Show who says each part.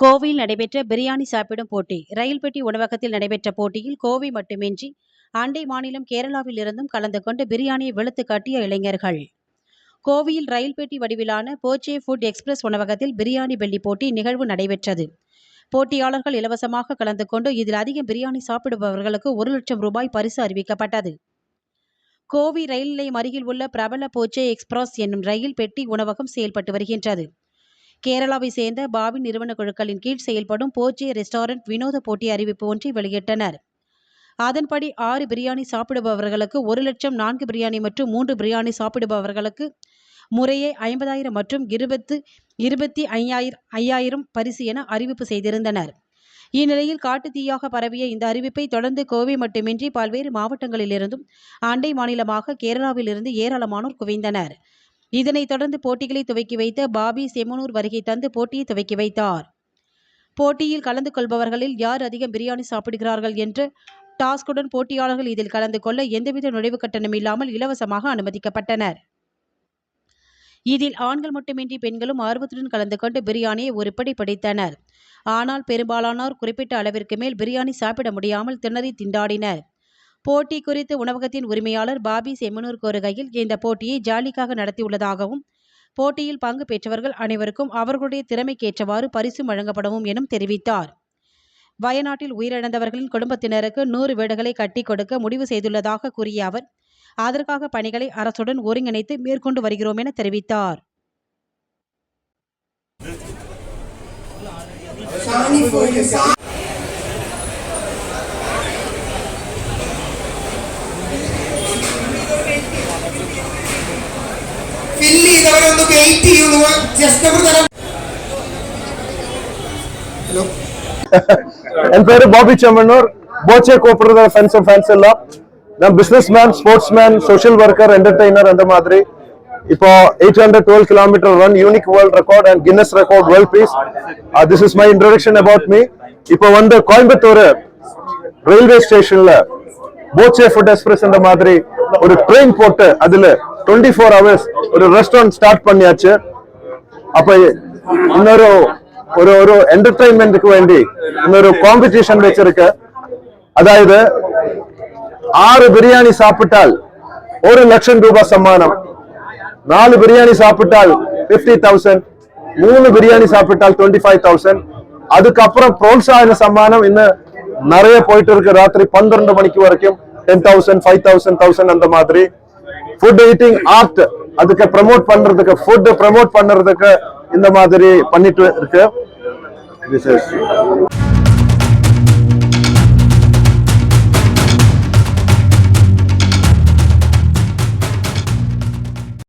Speaker 1: கோவையில் நடைபெற்ற பிரியாணி சாப்பிடும் போட்டி ரயில் பெட்டி உணவகத்தில் நடைபெற்ற போட்டியில் கோவை மட்டுமின்றி அண்டை மாநிலம் கேரளாவில் இருந்தும் கலந்து கொண்டு பிரியாணியை வெளுத்து காட்டிய இளைஞர்கள். கோவையில் ரயில் பெட்டி வடிவிலான போச்சே ஃபுட் எக்ஸ்பிரஸ் உணவகத்தில் பிரியாணி வெள்ளி போட்டி நிகழ்வு நடைபெற்றது. போட்டியாளர்கள் இலவசமாக கலந்து கொண்டு இதில் அதிகம் பிரியாணி சாப்பிடுபவர்களுக்கு ஒரு லட்சம் ரூபாய் பரிசு அறிவிக்கப்பட்டது. கோவை ரயில் நிலையம் அருகில் உள்ள பிரபல போச்சே எக்ஸ்பிரஸ் என்னும் ரயில் பெட்டி உணவகம் செயல்பட்டு வருகின்றது. கேரளாவை சேர்ந்த பாபி நிறுவன குழுக்களின் கீழ் செயல்படும் போச்சே ரெஸ்டாரண்ட் வினோத போட்டி அறிவிப்பு ஒன்றை வெளியிட்டனர். அதன்படி ஆறு பிரியாணி சாப்பிடுபவர்களுக்கு ஒரு லட்சம் நான்கு பிரியாணி மற்றும் மூன்று பிரியாணி சாப்பிடுபவர்களுக்கு முறையே ஐம்பதாயிரம் மற்றும் இருபத்து இருபத்தி ஐயாயிரம் ஐயாயிரம் பரிசு என அறிவிப்பு செய்திருந்தனர். இந்நிலையில் காட்டு தீயாக பரவிய இந்த அறிவிப்பை தொடர்ந்து கோவை மட்டுமின்றி பல்வேறு மாவட்டங்களிலிருந்தும் அண்டை மாநிலமாக கேரளாவிலிருந்து ஏராளமானோர் குவிந்தனர். இதனைத் தொடர்ந்து போட்டிகளை துவக்கி வைத்த பாபி செமனூர் வருகை தந்து போட்டியை துவக்கி வைத்தார். போட்டியில் கலந்து கொள்பவர்களில் யார் அதிகம் பிரியாணி சாப்பிடுகிறார்கள் என்று டாஸ்குடன் போட்டியாளர்கள் இதில் கலந்து கொள்ள எந்தவித நுழைவு கட்டணம் இல்லாமல் இலவசமாக அனுமதிக்கப்பட்டனர். இதில் ஆண்கள் மட்டுமின்றி பெண்களும் ஆர்வத்துடன் கலந்து கொண்டு பிரியாணியை ஒருபடி படைத்தனர். ஆனால் பெரும்பாலானோர் குறிப்பிட்ட அளவிற்கு மேல் பிரியாணி சாப்பிட முடியாமல் திணறி திண்டாடினர். போட்டி குறித்து உணவகத்தின் உரிமையாளர் பாபி செம்மனூர் கூறுகையில் இந்த போட்டியை ஜாலிக்காக நடத்தியுள்ளதாகவும் போட்டியில் பங்கு பெற்றவர்கள் அனைவருக்கும் அவர்களுடைய திறமைக்கேற்றவாறு பரிசு வழங்கப்படவும் எனும் தெரிவித்தார் வயநாட்டில் உயிரிழந்தவர்களின் குடும்பத்தினருக்கு நூறு வீடுகளை கட்டி கொடுக்க முடிவு செய்துள்ளதாக கூறிய அவர் அதற்காக பணிகளை அரசுடன் ஒருங்கிணைத்து மேற்கொண்டு வருகிறோம் என தெரிவித்தார்
Speaker 2: Shani for you. Fill ചെയ്തവരൊന്ന് wait ചെയ്യുന്നു ജസ്റ്റ് ഒരു തരം ഹലോ
Speaker 3: என் பேரு பாபி செம்மனூர் போச்சே கூப்பிடுற ஃப்ரெண்ட்ஸ் ஃபேன்ஸ் எல்லாம் நான் businessman sportsman social worker entertainer அந்த மாதிரி இப்போ eight hundred twelve kilometre run unique world record and Guinness record world peace this is my introduction about me இப்போ வந்து கோயம்புத்தூர் ரயில்வே ஸ்டேஷன்ல போச்சே ஃபுட் எக்ஸ்பிரஸ் இந்த மாதிரி ஒரு ட்ரெயின் போட்டு அதுல டுவெண்ட்டி ஃபோர் ஹவர்ஸ் ஒரு ரெஸ்டாரண்ட் ஸ்டார்ட் பண்ணியாச்சு அப்ப இன்னொரு ஒரு ஒரு என்டர்டைன்மெண்ட்டுக்கு வேண்டி இன்னொரு காம்படிஷன் வச்சிருக்க அதாவது ஆறு பிரியாணி சாப்பிட்டால் ஒரு லட்சம் ரூபாய் சம்மானம் நாலு பிரியாணி சாப்பிட்டால் பிப்டி தௌசண்ட் மூணு பிரியாணி சாப்பிட்டால் டுவெண்ட்டி ஃபைவ் தௌசண்ட் அதுக்கப்புறம் புரோத்சாகன சம்மானம் இன்னும் நிறைய போயிட்டு இருக்கு ராத்திரி பன்னிரண்டு மணிக்கு வரைக்கும் ten thousand five thousand thousand அந்த மாதிரி. ஃபுட் ஈட்டிங் ஆர்ட் அதுக்கு ப்ரமோட் பண்றதுக்கு ஃபுட் ப்ரமோட் பண்றதுக்கு இந்த மாதிரி பண்ணிட்டு இருக்கு. This is-